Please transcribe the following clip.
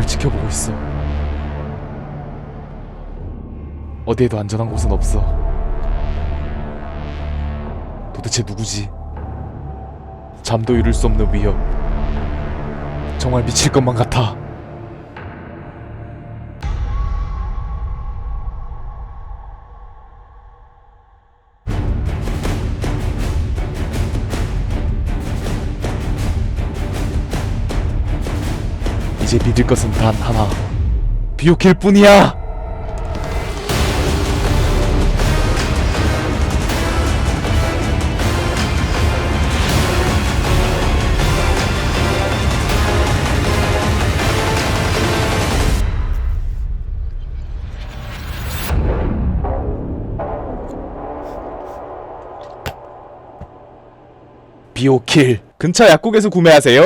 나를 지켜보고 있어. 어디에도 안전한 곳은 없어. 도대체 누구지? 잠도 이룰 수 없는 위협. 정말 미칠 것만 같아. 이제 믿을 것은 단 하나. 비오킬 뿐이야! 비오킬. 근처 약국에서 구매하세요.